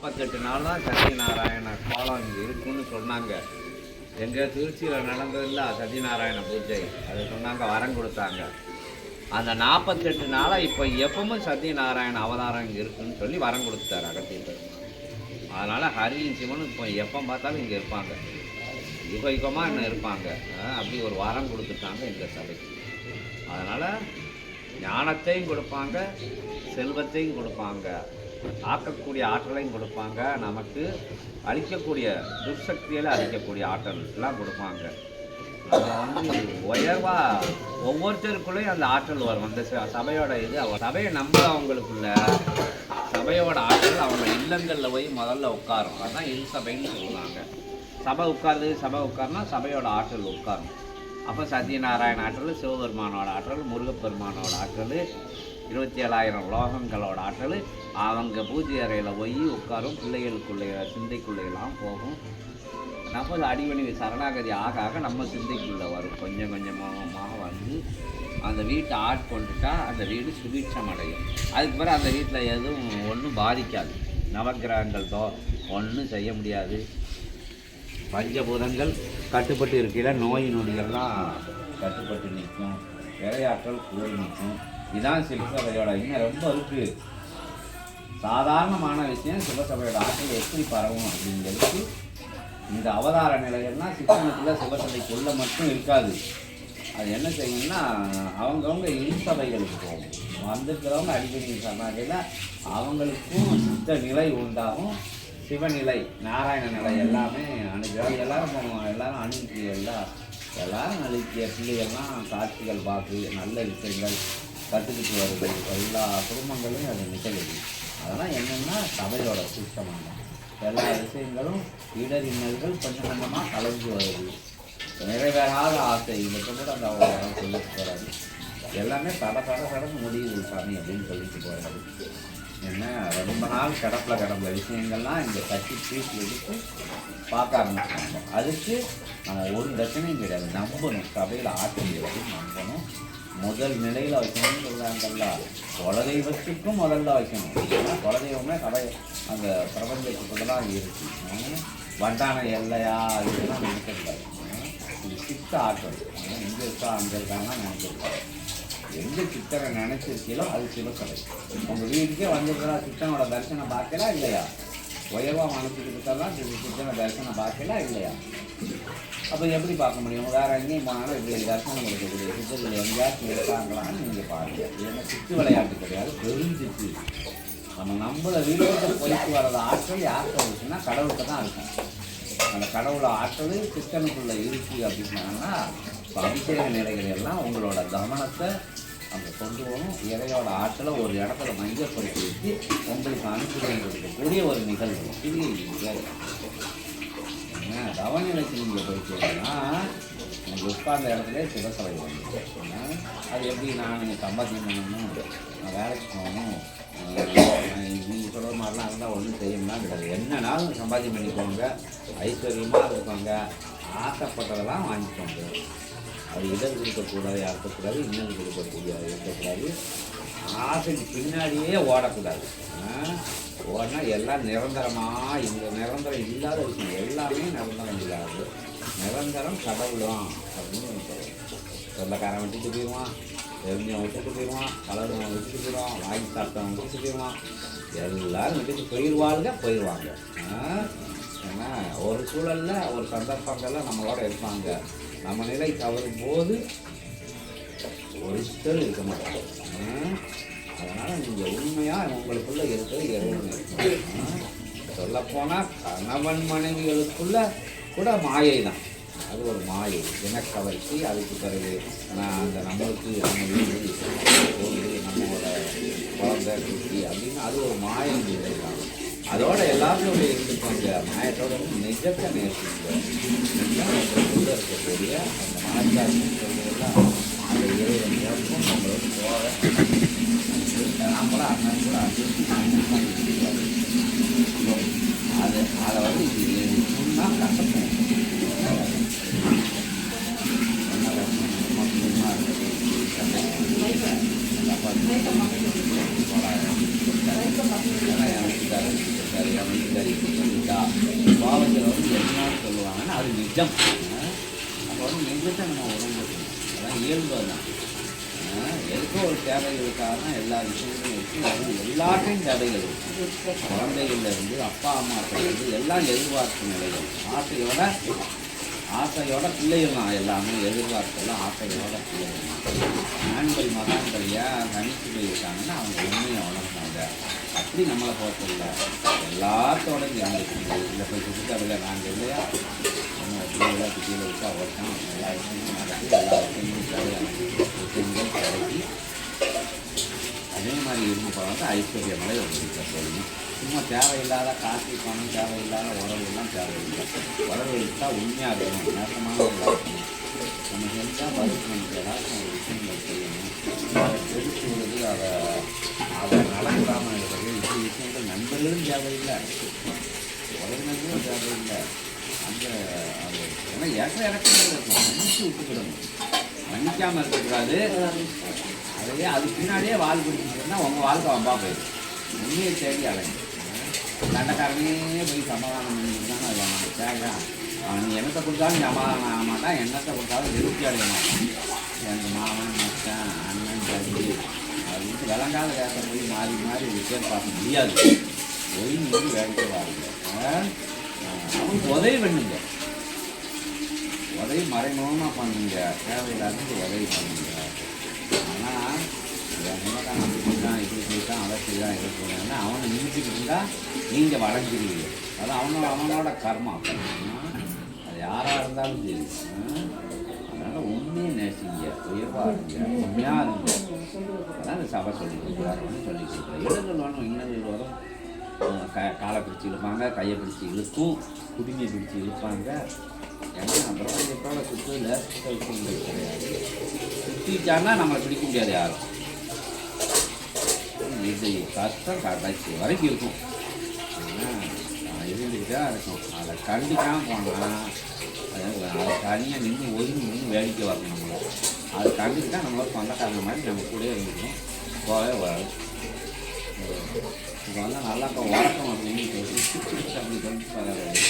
நாற்பத்தெட்டு நாள் தான் சத்யநாராயண கோலம் இங்கே இருக்குன்னு சொன்னாங்க. எங்கள் திருச்சியில் நடந்ததில்ல சத்யநாராயண பூஜை. அது சொன்னாங்க வரம் கொடுத்தாங்க. அந்த நாற்பத்தெட்டு நாளாக இப்போ எப்பவும் சத்யநாராயண அவதாரம் இங்கே இருக்குன்னு சொல்லி வரம் கொடுத்தார் அகத்திய பெருமாள் அதனால் ஹரியும் சிவனும் இப்போ எப்போ பார்த்தாலும் இங்கே இருப்பாங்க. யுக யுகமாக இன்னும் இருப்பாங்க? அப்படி ஒரு வரம் கொடுத்துட்டாங்க எங்கள் சபைக்கு. அதனால் ஞானத்தையும் கொடுப்பாங்க செல்வத்தையும் கொடுப்பாங்க. ஆக்கக்கூடிய ஆற்றலையும் கொடுப்பாங்க. நமக்கு அழிக்கக்கூடிய துர்சக்தியில் அழிக்கக்கூடிய ஆற்றல் எல்லாம் கொடுப்பாங்க. நம்ம வந்து உயர்வா ஒவ்வொருத்தருக்குள்ளேயும் அந்த ஆற்றல் வரும். அந்த ச- சபையோட இது அவ- சபையை நம்புறவங்களுக்குள்ள சபையோட ஆற்றல் அவங்க இல்லங்களில் போய் முதல்ல உட்காரும். அதான் இரு சபைன்னு சொல்லுவாங்க. சபை உட்காருது சபை உட்காருனா சபையோட ஆற்றல் உட்காரும். அப்போ சத்யநாராயண ஆற்றல் சிவபெருமானோட ஆற்றல் முருகப்பெருமானோட ஆற்றல் இருபத்தி ஏழாயிரம் உலோகங்களோட ஆற்றல் அவங்க பூஜை அறையில் போய் உட்காரும் பிள்ளைகளுக்குள்ளே சிந்தைக்குள்ளேயெல்லாம் போகும். நம்ம அடிவணி சரணாகதி ஆக ஆக நம்ம சிந்தைக்குள்ளே வரும். கொஞ்சம் கொஞ்சமாக வந்து அந்த வீட்டை ஆட்கொண்டுட்டா அந்த வீடு சுபீட்சம் அடையும் அதுக்கு பிறகு அந்த வீட்டில் எதுவும் ஒன்றும் பாதிக்காது. நவகிரகங்கள் தோ ஒன்றும் செய்ய முடியாது. பஞ்சபூதங்கள் கட்டுப்பட்டு இருக்கிற நோய் நொடிகள்லாம் கட்டுப்பட்டு நிற்கும். விளையாட்டல் கூறி நிற்கும். இதான் சிவசபையோட இன்னும் ரொம்ப இருக்கு. சாதாரணமான விஷயம் சிவசபையோட ஆற்றல் எப்படி பரவும் அப்படிங்கிறதுக்கு இந்த அவதார நிலையெல்லாம் சித்தனுக்குள்ள சிவசபைக்குள்ள மட்டும் இருக்காது. அது என்ன செய்யணும்னா அவங்கவுங்க இன்சபைகளுக்கு போகும். வந்திருக்கிறவங்க அடிக்கடி சரணாகையில் அவங்களுக்கும் சித்த நிலை உண்டாகும். சிவநிலை நாராயண நிலை எல்லாமே அணுகிறார் எல்லாரும் போகணும் எல்லாரும் அணுகி எல்லாம் எல்லாரும் அழுக்கிய பிள்ளைகள்லாம் காட்சிகள் பார்த்து நல்ல விஷயங்கள் கற்றுக்கிட்டு வருது. எல்லா குடும்பங்களையும் அது நிகழுது. அதெல்லாம் என்னென்னா சபையோட சுத்தமான எல்லா விஷயங்களும் இடரின்னல்கள் கொஞ்சம் கொஞ்சமாக கலந்து வருது. நிறைவேறாத ஆசை. இதை கூட அந்த அவ்வளோ சொல்லிட்டு போகிறாரு எல்லாமே தட தட கடந்து முடியுது சாமி அப்படின்னு சொல்லிட்டு போகிறாரு என்ன ரொம்ப நாள் கிடப்பில் கிடந்த விஷயங்கள்லாம் இந்த கட்டி பீஸ் எடுத்து பார்க்க ஆரம்பிச்சாங்க அதுக்கு நம்ம ஒரு தட்சணையும் கிடையாது. நம்பணும். சபையில் ஆட்சி நம்பணும். முதல் நிலையில் வைக்கணும்னு சொல்கிறாங்கல்ல குலதெய்வத்துக்கும் முதல்ல வைக்கணும் ஏன்னா குலதெய்வமே கடை அந்த பிரபஞ்சத்துக்குள்ள தான் இருக்கு. ஆஹ் வண்டான எல்லையா? இதெல்லாம் நினைக்கக்கூடாது. இது சித்த ஆற்றல். இங்கே இருக்கா அங்கே இருக்காங்கன்னா நினைக்கக்கூடாது. எந்த சித்தரை நினைச்சிருக்கீங்களோ அது சிவக்கலை உங்கள் வீட்டுக்கே வந்திருக்கிறா சித்தனோட தரிசனம் பார்க்கலாம் இல்லையா? உயர்வாக மனசுக்கு இருக்கலாம் சித்தனை தரிசனம் பார்க்கலாம் இல்லையா? அப்போ எப்படி பார்க்க முடியும்? வேறு எங்கேயும் போனாலும் இப்படி தரிசனம் கொடுக்கக்கூடிய சித்தர்கள் எங்கேயாச்சும் இருக்காங்களான்னு நீங்கள் பாருங்கள் ஏன்னா சித்து விளையாட்டு கிடையாது தெரிஞ்சிச்சு நம்ம நம்மளை வீட்டுக்கு போயிட்டு வர்றது ஆற்றல் யார்கிட்ட இருக்குன்னா கடவுள்கிட்ட தான் இருக்கும். அந்த கடவுளை ஆற்றல் சித்தனுக்குள்ளே இருக்குது அப்படின்னாங்கன்னா இப்போ அபிஷேக நிலைகள் எல்லாம் உங்களோட கவனத்தை அங்கே கொண்டு போகணும் இறையோட ஆற்றலை ஒரு இடத்துல மையப்படுத்தி வச்சு உங்களுக்கு அனுப்பி கொடுக்கக்கூடிய ஒரு நிகழ்வு. இது நிகழ்வு என்ன தவநிலைக்கு நீங்கள் போயிட்டீங்கன்னா நீங்கள் உட்கார்ந்த இடத்துல சிவசபை வந்து அது எப்படி நான் சம்பாத்தியம் பண்ணணும் நான் வேலைக்கு போகணும் நீங்கள் சொல்கிற மாதிரிலாம் இருந்தால் ஒன்றும் செய்யணும்னா கிடையாது. என்னன்னாலும் சம்பாத்தியம் பண்ணிக்கோங்க ஐஸ்வர்யமாக இருப்பாங்க ஆசைப்பட்டதெல்லாம் வாங்கிக்கோங்க. அது இதழ் கொடுக்கக்கூடாது யாருக்கக்கூடாது இன்னும் கொடுக்கக்கூடிய இருக்கக்கூடாது ஆசைக்கு பின்னாடியே ஓடக்கூடாது. ஆ? ஓடினா எல்லாம் நிரந்தரமாக இந்த நிரந்தரம் இல்லாத விஷயம். எல்லாமே நிரந்தரம் இல்லாது நிரந்தரம் கடவுளாம் அப்படின்னு சொல்லுவோம் சொந்தக்காரன் விட்டுட்டு போயிடுவான் தெரிஞ்சவன் விட்டுட்டு போயிடுவான் கலர்வன் விட்டுட்டு போயிடுவான் வாங்கி சாப்பிட்டவன் விட்டுட்டு போயிடுவான். எல்லாரும் விட்டுட்டு போயிடுவாங்க. போயிடுவாங்க ஏன்னா ஒரு சூழலில் ஒரு சந்தர்ப்பங்கள்ல நம்மளோட இருப்பாங்க. நம்ம நிலை தவறும் போது ஒருத்தர் இருக்க மாட்டாங்க அதனால் நீங்கள் உண்மையாக உங்களுக்குள்ளே இருக்கிறது இறைவன் சொல்லப்போனால் கணவன் மனைவிகளுக்குள்ள கூட மாயை தான் அது ஒரு மாயை இனக்கவர்ச்சி அதுக்கு பிறகு நான் அந்த நம்மளுக்கு நம்ம வீடு நம்மளோட குழந்தை குட்டி அப்படின்னு அது ஒரு மாயை நிலை தான் அதோட எல்லாரும் இருந்துக்கோங்க மாயத்தோட நிஜத்தை நேசிங்க இருக்கக்கூடிய அந்த மனசாட்சி சொல்றதெல்லாம் அந்த இறைவன் இறக்கும் கூட அண்ணன் அது அதை வந்து இது சொன்னால் கஷ்டம் பாவத்தில் வந்து என்ன சொல்லுவாங்கன்னா அது நிஜம். அப்போ வந்து நிஜத்தை நம்ம உடம்பு இயல்பு தான் அஹ் ஒரு தேவைகளுக்காக தான் எல்லா விஷயங்களும் இருக்குது எல்லாத்தையும் தேவைகள் குழந்தைகள்லேருந்து குழந்தைகள்ல அப்பா அம்மாக்கள் இருந்து எல்லாம் எதிர்பார்ப்பு நிலைகள். ஆசையோட ஆசையோட பிள்ளைகள் தான் எல்லாமே எதிர்பார்க்கலாம் ஆசையோட பிள்ளைகள் தான் ஆண்கள் மகான்கள் ஏன் தனித்து போயிருக்காங்கன்னா அவங்க உண்மையை உணர்ந்தாங்க. அப்படி நம்மளை பார்த்துல எல்லாத்தோட இருந்துச்சு இல்லை போய் சுற்றுக்காவில் நாங்கள் இல்லையா? நம்ம பிள்ளைகளை கீழே விட்டா ஓட்டம் எல்லா விஷயமும் நடக்குது எல்லா விஷயமும் தேவையான அதே மாதிரி இருந்து வந்து ஐஸ்வர்யமலை உங்களுக்கு சொல்லணும் சும்மா தேவையில்லாத காசு பணம் தேவையில்லாத உறவுலாம் தேவையில்லை உறவு எடுத்தால் உண்மையாக இருக்கணும் நேரமான இருக்கணும் நம்ம செஞ்சால் பதில் நமக்கு ஏதாச்சும் ஒரு விஷயங்கள் செய்யணும் அதை எடுத்து விடுறது அதை அதை நடக்காமல் இருக்கிறது இப்படி விஷயங்கள் நண்பர்களும் தேவையில்லை உறவினர்களும் தேவையில்லை அந்த அது ஏன்னா இறக்க இறக்கம் இருக்கும் மன்னிச்சு விட்டுக்கிடணும். மன்னிக்காமல் இருக்கக்கூடாது. அதையே அது பின்னாடியே வாழ் பிடிச்சிருந்தா உங்கள் வாழ்க்கை வம்பா போயிடும். உண்மையை தேடி அலைங்க. தண்டக்காரனே போய் சமாதானம் பண்ணிட்டு அது அவனுக்கு தேவை அவன் நீ என்னத்தை கொடுத்தாலும் சமாதானம் ஆக மாட்டான். என்னத்தை கொடுத்தாலும் திருப்தி அடைய மாட்டான். எங்கள் மாமன் மச்சான் அண்ணன் தம்பி அப்படின்னு விளங்காத வேலை போய் மாறி மாறி விஷயம் பார்க்க முடியாது. போய் நின்று வேடிக்கை பாருங்க அவனுக்கு உதவி பண்ணுங்க. உதவி மறைமுகமாக பண்ணுங்க. தேவையில்லாத உதவி பண்ணுங்க. ஆனால் முன்னதான் அப்படி செய்தான் இப்படி செய்தான் அதை செய்தான் இதை செய்தான்னா அவனை நிமிச்சிட்டு இருந்தால் நீங்கள் வளைஞ்சிருவீங்க அது அவனோட அவனோட கர்மா. அது யாராக இருந்தாலும் சரி. அதனால் உண்மையை நேசிங்க. உயர்வாருங்க உண்மையாக இருங்க. அதான் சபை சொல்லி கொடுக்குறாருன்னு சொல்லி கொடுக்குறேன் இடங்கள் வேணும் இன்னங்கள் வரும் க காலை பிடிச்சி இழுப்பாங்க கையை பிடிச்சி இழுக்கும் குடுமையை பிடிச்சி இழுப்பாங்க. ஏன்னா பிரபஞ்சத்தோட சுற்றில சுத்த கிடையாது. நம்மளை பிடிக்க முடியாது யாரும். இது கஷ்டம் கடைசி வரைக்கும் இருக்கும். இருந்துக்கிட்டு தான் இருக்கும். அதை கண்டுக்காமல் போனால் அதை தனியாக நின்று ஒதுங்கி நின்று வேடிக்கை வரணும் நம்மளை அதை கண்டுக்கிட்டால் நம்மளை சொந்தக்காரங்க மாதிரி நம்ம கூட இருக்கணும் போகவே வராது. இப்போ வந்து நல்லா இப்போ உறக்கம் அப்படின்னு அப்படி சொல்லி பரவாயில்ல.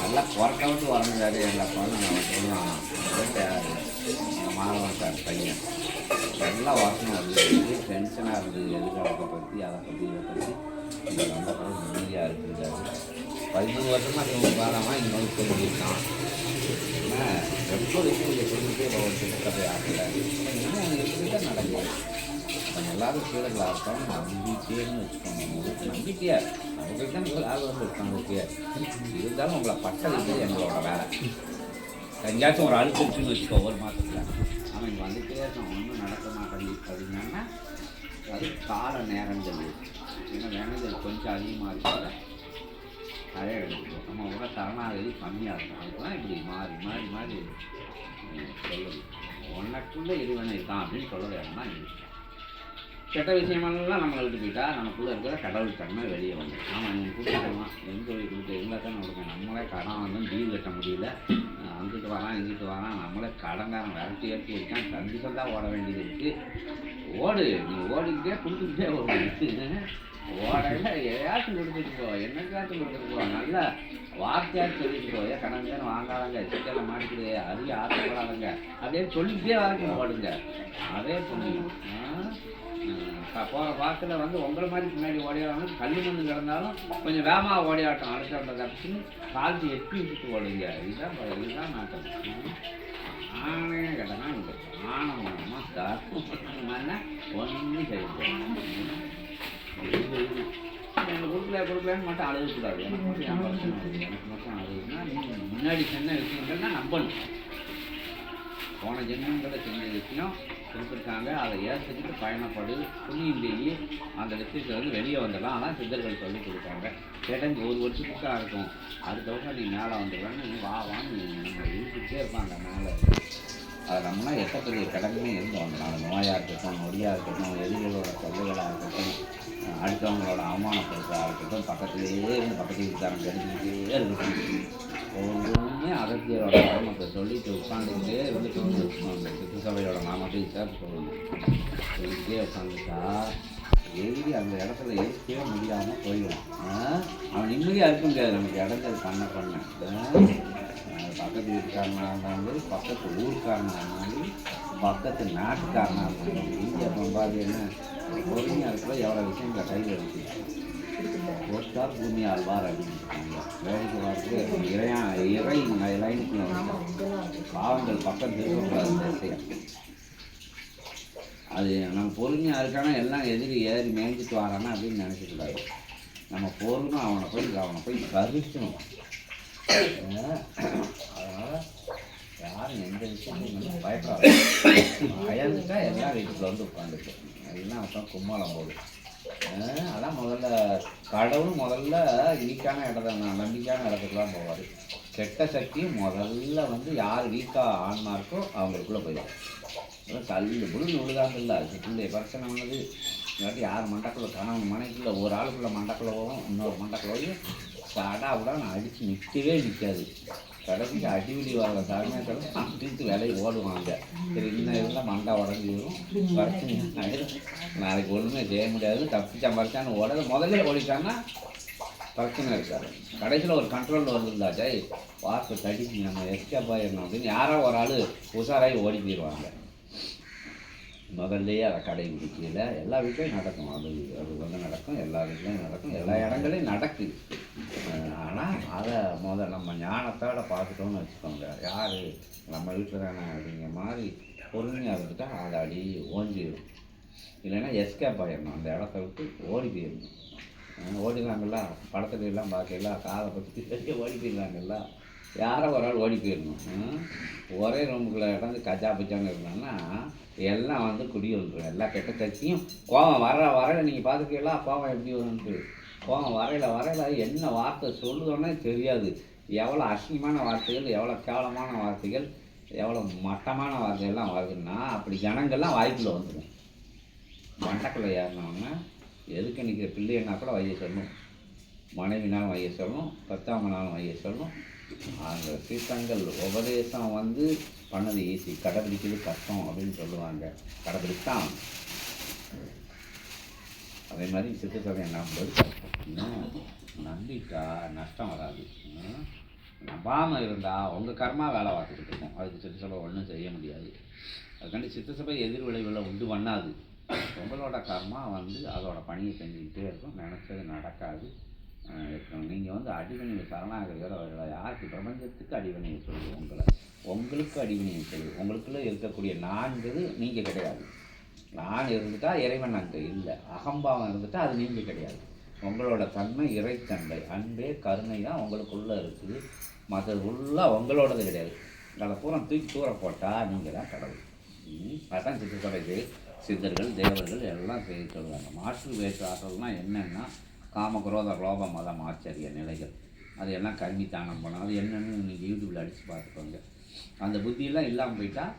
நல்லா குறக்க விட்டு வரணுங்காரு எங்கள் அப்பா நான் சொல்லுவான் எங்கள் மாணவன் சார் பையன். நல்லா வாசனை இருந்தது டென்ஷனாக இருந்தது எதிர்காலத்தை பற்றி அதை பற்றி இதை பற்றி இது ரொம்ப நிம்மதியாக இருக்குங்காரு பதிமூணு வருஷமாக இவங்க பாராமா இன்னொரு சொல்லியிருக்கான் ஏன்னா ரொம்ப விஷயம் இங்கே சொல்லிட்டே போகிறது கதை ஆகலை. என்ன எப்படி தான் நடக்குது? எல்லாரும் கீழே கிளாஸ் இருக்கோம் நம்பிக்கைன்னு வச்சுக்கோங்க உங்களுக்கு நம்பிக்கையா நமக்கு தான் எல்லாரும் வந்து நம்பிக்கையா இருந்தாலும் உங்களை பட்ட வைக்கிறது எங்களோட வேலை எங்கேயாச்சும் ஒரு அழுத்தம் இருக்குன்னு வச்சுக்கோ ஒரு மாதத்தில் ஆனால் இங்கே வந்துட்டே இருக்கோம் ஒன்றும் நடக்க மாட்டேங்குது அப்படின்னா அது கால நேரங்கள் ஏன்னா வேணுதல் கொஞ்சம் அதிகமாக இருக்கிற நிறைய எடுத்துக்கோ நம்ம கூட சரணாகதி கம்மியாக இருக்கும் அதுக்கெல்லாம் இப்படி மாறி மாறி மாறி சொல்லணும் ஒன்றுக்குள்ளே உனக்குள்ள இறைவனை தான் அப்படின்னு சொல்ல வேணும்னா இது கெட்ட விஷயமெல்லாம் நம்ம விட்டு போயிட்டா நமக்குள்ளே இருக்கிற கடவுள் தன்மை வெளியே வந்து ஆமாம் நீங்கள் கொடுத்துட்டோமா எங்கே போய் கொடுத்து எங்களை தான் கொடுங்க. நம்மளே கடன் வந்து டீல் கட்ட முடியல. அங்கிட்டு வரான் இங்கிட்டு வரான். நம்மளே கடன்காரன் விரட்டி ஏற்றி இருக்கான். கண்டிப்பாக தான் ஓட வேண்டியது இருக்குது ஓடு நீ ஓடிக்கிட்டே கொடுத்துக்கிட்டே வருவாங்க ஓடல ஏதாச்சும் கொடுத்துட்டு போ. என்னைக்காச்சும் கொடுத்துட்டு போ. நல்ல வார்த்தையாச்சும் சொல்லிட்டு போ. ஏன் கடன் வாங்காதங்க. சிக்கலை மாட்டிக்கிடு. அதிக ஆசைப்படாதங்க. அப்படியே சொல்லிக்கிட்டே வரைக்கும் ஓடுங்க. அதே புரியும் போகிற வாக்கில் வந்து உங்களை மாதிரி பின்னாடி ஓடியாடணும் கல் மண்ணு கிடந்தாலும் கொஞ்சம் வேகமாக ஓடியாட்டம் அடுத்த தப்பிச்சுன்னு காலத்து எட்டி விட்டுட்டு ஓடுங்க. இதுதான் இதுதான் நாட்டம். ஆணையே கேட்டனா இந்த ஆனந்தமாக தரமான ஒன்றும் செய்ய எங்கள் கொடுக்கல கொடுக்கலன்னு மட்டும் அழுகக்கூடாது. எனக்கு மட்டும் ஏமாற்றம் எனக்கு மட்டும் அழுகுனா நீங்கள் முன்னாடி சொன்ன விஷயங்கள்னா நம்பணும். போன ஜென்மங்களை செஞ்ச விஷயம். கொடுத்துருக்காங்க. அதை ஏற்றுக்கிட்டு பயணப்படு. புண்ணியிலேயே அந்த விஷயத்துல வந்து வெளியே வந்துடலாம். ஆனால் சித்தர்கள் சொல்லி கொடுத்தாங்க. கேட்டாங்க ஒரு வருஷத்துக்கு தான் இருக்கும் அதுக்கப்புறம் நீ மேலே வந்துடுவேன்னு வா வான்னு நம்ம இழுத்துக்கிட்டே இருப்பாங்க மேலே. அதை நம்மளாம் எத்தனை பெரிய கடமையே இருந்து வந்துடலாம் நோயாக இருக்கட்டும் நொடியாக இருக்கட்டும் எதிரிகளோட தொல்லைகளாக இருக்கட்டும். அடுத்தவங்களோட அவமானப்படுத்தா இருக்கட்டும் பக்கத்துலேயே இருந்து பக்கத்து வீட்டுக்காரங்க கெடுத்துக்கிட்டே இருக்கட்டும். ஒவ்வொன்றுமே அரசியலோட மாமத்தை சொல்லிட்டு உட்காந்துக்கிட்டே இருந்துட்டு வந்து அந்த சபையோட மாமத்தை சார் சொல்லணும். சொல்லிக்கிட்டே உட்காந்துட்டா எழுதி அந்த இடத்துல ஏற்கவே முடியாமல் போயிடும். அவன் நிம்மதியாக இருக்க முடியாது நமக்கு இடங்கள் பண்ண பண்ண. பக்கத்து வீட்டுக்காரனாக இருந்தாலும் பக்கத்து ஊருக்காரனாக இருந்தாலும் பக்கத்து நாட்டுக்காரனாக இருந்தாலும் இந்தியா பம்பாது என்ன? பொறுமையாக எவ்வளோ விஷயங்களை கையில் இருக்கு ஒருத்தார் பூமி ஆழ்வார் அப்படின்னு வேலைக்கு பார்த்து இறையா இறை லைனுக்குள்ள பாவங்கள் பக்கம் திரும்பக்கூடாது இந்த விஷயம் அது நம்ம பொறுமையாக இருக்கானா எல்லாம் எதிரி ஏறி மேய்ஞ்சிட்டு வரானா அப்படின்னு நினச்சிக்கூடாது நம்ம பொறுமை அவனை போய் அவனை போய் கருத்தணும் அதனால் யாரும் எந்த விஷயமும் பயப்படாது பயந்துட்டா எல்லா வீட்டுக்குள்ள வந்து உட்காந்துருக்கோம் எல்லாம் அப்புறம் கும்மாளம் போடும் அதான் முதல்ல கடவுள் முதல்ல வீக்கான இடத்த நம்பிக்கையான இடத்துக்குலாம் போவார். கெட்ட சக்தி முதல்ல வந்து யார் வீக்காக ஆன்மா இருக்கோ அவங்களுக்குள்ளே போயிடும். அதான் கல்லு புழுந்து விழுதாங்கல்ல அதுக்குள்ளே பிரச்சனை பண்ணது. இல்லாட்டி யார் மண்டக்குள்ள கணவன் மனைக்குள்ள ஒரு ஆளுக்குள்ளே மண்டக்குள்ள போகும் இன்னொரு மண்டக்குள்ளே போய் சடா விட நான் அடித்து நிற்கவே நிற்காது கடைசிக்கு அடிவிடி வர சமயத்தில் சுற்றிட்டு விலையை ஓடுவாங்க. சரி இன்னும் இருந்தால் மண்டை உடஞ்சி வரும். பிரச்சனை நாளைக்கு ஒன்றுமே செய்ய முடியாது. தப்பிச்சா சம்பாரிச்சான்னு ஓட முதல்ல ஓடிட்டான்னா பிரச்சனை இருக்காது. கடைசியில் ஒரு கண்ட்ரோல் வந்துருந்தாச்சே வார்த்தை தடிச்சு நம்ம எஸ்கேப் ஆயிடணும் அப்படின்னு யாரோ ஒரு ஆள் உஷாராகி ஓடி போயிடுவாங்க. முதல்லையே அதை கடைபிடிக்கல. எல்லா வீட்லையும் நடக்கும். அது அது வந்து நடக்கும். எல்லா வீட்லேயும் நடக்கும். எல்லா இடங்களையும் நடக்குது. அதை முத நம்ம ஞானத்தோட பார்த்துட்டோம்னு வச்சுக்கோங்க. யார்? நம்ம வீட்டில் தானே அப்படிங்கிற மாதிரி பொறுமையாக இருந்துட்டா அதை அடி ஓஞ்சிடும் இல்லைன்னா எஸ்கேப் ஆகிடணும் அந்த இடத்த விட்டு ஓடி போயிடணும். ஓடிடுறாங்கல்ல படத்துல எல்லாம் பார்க்கல? காதை பற்றி பெரிய ஓடி போயிடுறாங்கல்ல யாரோ ஒரு ஆள் ஓடி போயிடணும். ஒரே ரூமுக்குள்ளே இடந்து கஜா பச்சான்னு இருந்தாங்கன்னா எல்லாம் வந்து குடி வந்துடும் எல்லா கெட்ட கட்சியும் கோவம். வர வர நீங்கள் பார்த்துருக்கீங்களா? கோவம் எப்படி வரும்ன்ட்டு. போங்க வரையில வரையில என்ன வார்த்தை சொல்லுதோன்னே தெரியாது. எவ்வளோ அசிங்கமான வார்த்தைகள் எவ்வளோ கேவலமான வார்த்தைகள் எவ்வளோ மட்டமான வார்த்தைகள்லாம் வருதுன்னா அப்படி ஜனங்கள்லாம் வாய்ப்பில் வந்துடும் மண்டக்குள்ளே ஏறினவங்க எதுக்கு நிற்கிற பிள்ளைன்னா கூட வைய சொல்லணும். மனைவினாலும் வைய சொல்லணும் பெத்தவங்கனாலும் வைய சொல்லணும். அந்த சீத்தங்கள் உபதேசம் வந்து பண்ணது ஈஸி கடைபிடிக்கிறது கஷ்டம் அப்படின்னு சொல்லுவாங்க. கடைபிடித்தான். அதே மாதிரி சித்தசபை நம்புவது கஷ்டம் இன்னும் நம்பிட்டா நஷ்டம் வராது. நம்பாமல் இருந்தால் உங்கள் கர்மா வேலை பார்த்துக்கிட்டு இருக்கும். அதுக்கு சித்தசபை ஒன்றும் செய்ய முடியாது. அதுக்காண்டி சித்தசபை எதிர் விளைவுகளை உண்டு பண்ணாது. உங்களோட கர்மா வந்து அதோட பணியை செஞ்சுக்கிட்டே இருக்கும். நினச்சது நடக்காது. நீங்கள் வந்து அடிவணியை சரணாகிறவர் அவர்களை யாருக்கு? பிரபஞ்சத்துக்கு அடிவினையை சொல்லுவோம் உங்களை உங்களுக்கு அடிவினையை சொல்லுவோம் உங்களுக்குள்ளே இருக்கக்கூடிய நான்கிறது நீங்கள் கிடையாது. நான் இருந்துட்டால் இறைவன் அங்கே இல்லை. அகம்பாவம் இருந்துட்டால் அது நீங்கள் கிடையாது. உங்களோட தன்மை இறைத்தன்மை அன்பே கருணை தான் உங்களுக்குள்ளே இருக்குது. மற்ற ஃபுல்லாக உங்களோடது கிடையாது. அதை பூரா தூக்கி தூர போட்டால் நீங்கள் தான் கடவுள். ம், அதான் சித்தசபை இது. சித்தர்கள் தேவர்கள் எல்லாம் செய்ய சொல்லுவாங்க. மாற்று வேற்று ஆற்றல்னால் என்னென்னா காமக்ரோத லோப மதம் ஆச்சரிய நிலைகள். அது எல்லாம் கல்வி தானம் பண்ணணும். அது என்னென்னு நீங்கள் யூடியூப்பில் அடித்து பார்த்துக்கோங்க. அந்த புத்தியெல்லாம் இல்லாமல் போயிட்டால்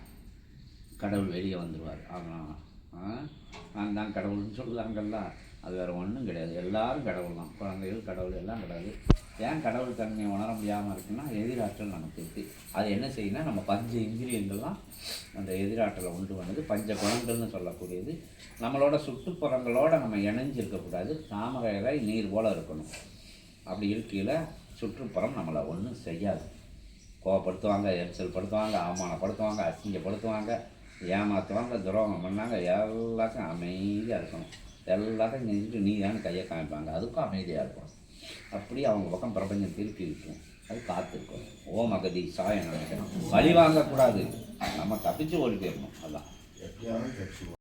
கடவுள் வெளியே வந்துடுவார் ஆனால் நான் தான் கடவுள்னு சொல்லுதாங்கல்ல? அது வேறு ஒன்றும் கிடையாது. எல்லாரும் கடவுள் தான் குழந்தைகள் கடவுள் எல்லாம் கிடையாது. ஏன் கடவுள் தன்மையை உணர முடியாமல் இருக்குன்னா எதிராற்றல் நமக்கு இருக்குது அது என்ன செய்யணும்னா நம்ம பஞ்ச இந்திரியங்கள்லாம் அந்த எதிராற்றலை உண்டு பண்ணது. பஞ்ச குணங்கள்னு சொல்லக்கூடியது. நம்மளோட சுற்றுப்புறங்களோடு நம்ம இணைஞ்சு இருக்கக்கூடாது தாமரை நீர் போல் இருக்கணும். அப்படி இருக்கையில் சுற்றுப்புறம் நம்மளை ஒன்றும் செய்யாது. கோவப்படுத்துவாங்க எரிச்சல் படுத்துவாங்க அவமானப்படுத்துவாங்க அசிங்கப்படுத்துவாங்க. ஏமாற்றுவாங்க துரோகம் பண்ணாங்க எல்லாத்தையும் அமைதியாக இருக்கணும். எல்லாத்தையும் செஞ்சுட்டு நீ தான் கையை காமிப்பாங்க. அதுக்கும் அமைதியாக இருக்கும் அப்படி அவங்க பக்கம் பிரபஞ்சம் திருப்பி இருக்கும் அது காத்திருக்கும் ஓம் அகதி சாயம் நினைக்கணும் வழி வாங்கக்கூடாது. நம்ம தப்பிச்சு ஓடி போயிடணும். அதான். எப்படியாவது